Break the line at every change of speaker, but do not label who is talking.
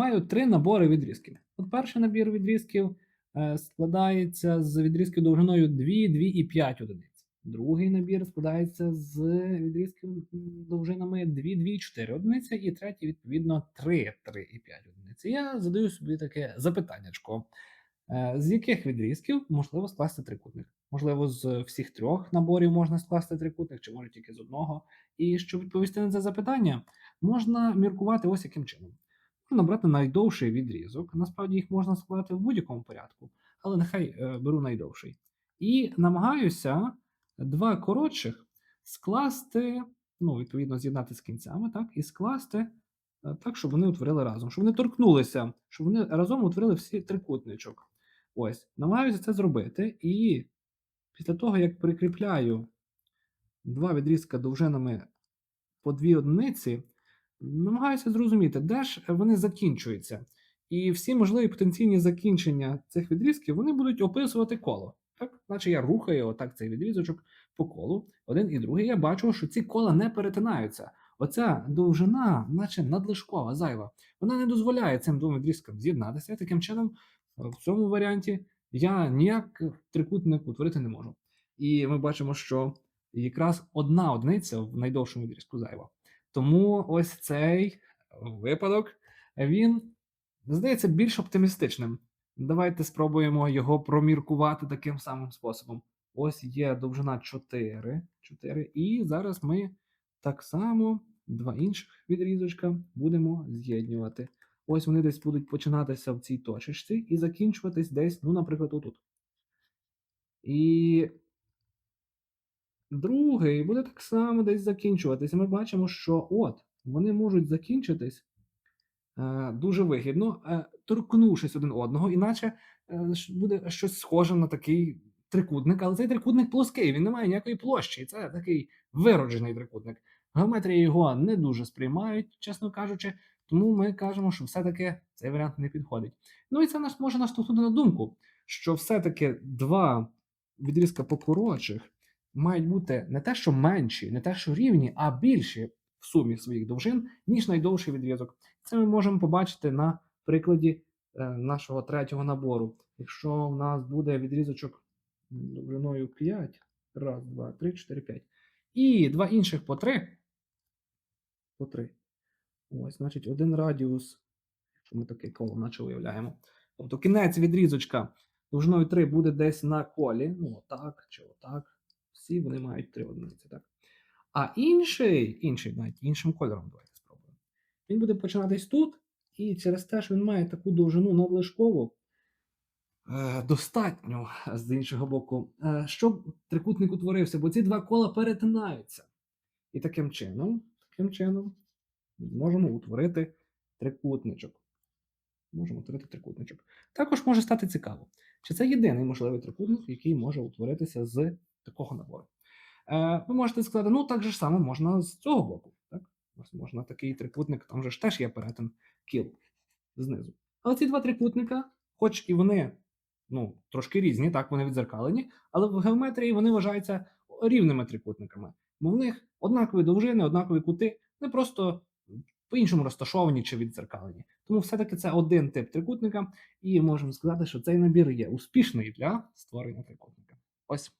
маю три набори відрізків. От перший набір відрізків е, складається з відрізків довжиною 2, 2 і 5 одиниць. Другий набір складається з відрізків довжинами 2, 2 і 4 одиниці, і третій, відповідно, 3, 3 і 5 одиниць. Я задаю собі таке запитаннячко. Е, З яких відрізків можливо скласти трикутник? Можливо, з всіх трьох наборів можна скласти трикутник, чи може тільки з одного. І щоб відповісти на це запитання, можна міркувати ось яким чином. Можна брати найдовший відрізок. Насправді їх можна складати в будь-якому порядку, але нехай е, беру найдовший. І намагаюся два коротших скласти, ну, відповідно, з'єднати з кінцями, так, і скласти е, так, щоб вони утворили разом, щоб вони торкнулися, щоб вони разом утворили всі трикутничок. Ось, намагаюся це зробити, і після того, як прикріпляю два відрізка довжинами по дві одиниці, намагаюся зрозуміти, де ж вони закінчуються. І всі можливі потенційні закінчення цих відрізків вони будуть описувати коло. Так? Наче я рухаю отак цей відрізочок по колу, один і другий. Я бачу, що ці кола не перетинаються. Оця довжина, наче надлишкова, зайва, вона не дозволяє цим двом відрізкам з'єднатися. Таким чином, в цьому варіанті я ніяк трикутник утворити не можу. І ми бачимо, що якраз одна одиниця в найдовшому відрізку зайва. Тому ось цей випадок він здається більш оптимістичним. Давайте спробуємо його проміркувати таким самим способом. Ось є довжина 4, 4 і зараз ми так само два інших відрізочка будемо з'єднювати. Ось вони десь будуть починатися в цій точечці і закінчуватись десь, ну, наприклад, отут. І другий буде так само десь закінчуватися. Ми бачимо, що от вони можуть закінчитись е, дуже вигідно, е, торкнувшись один одного, іначе е, буде щось схоже на такий трикутник, але цей трикутник плоский, він не має ніякої площі. Це такий вироджений трикутник. Геометрії його не дуже сприймають, чесно кажучи, тому ми кажемо, що все-таки цей варіант не підходить. Ну і це нас може наштовхнути на думку, що все-таки два відрізка покоротших мають бути не те, що менші, не те, що рівні, а більші в сумі своїх довжин, ніж найдовший відрізок. Це ми можемо побачити на прикладі е, нашого третього набору. Якщо в нас буде відрізочок довжиною 5, раз, два, три, чотири, п'ять. І два інших по 3. По 3. Ось, значить, один радіус, якщо ми таке коло наче уявляємо. Тобто кінець відрізочка довжиною 3 буде десь на колі. Ну, отак чи отак. Всі вони мають 3 одиниці, так? А інший, інший, навіть іншим кольором, давайте спробуємо. Він буде починатись тут, і через те, що він має таку довжину надлишкову, е, достатньо з іншого боку, е, щоб трикутник утворився, бо ці два кола перетинаються. І таким чином, таким чином, ми зможемо утворити трикутничок. Можемо утворити трикутничок. Також може стати цікаво, чи це єдиний можливий трикутник, який може утворитися з такого набору. Е, ви можете сказати, ну так же ж само можна з цього боку. Так? Можна такий трикутник, там же ж теж є перетин кіл знизу. Але ці два трикутника, хоч і вони ну, трошки різні, так, вони відзеркалені, але в геометрії вони вважаються рівними трикутниками. Бо в них однакові довжини, однакові кути, не просто по-іншому розташовані чи відзеркалені. Тому все-таки це один тип трикутника, і можемо сказати, що цей набір є успішний для створення трикутника. Ось.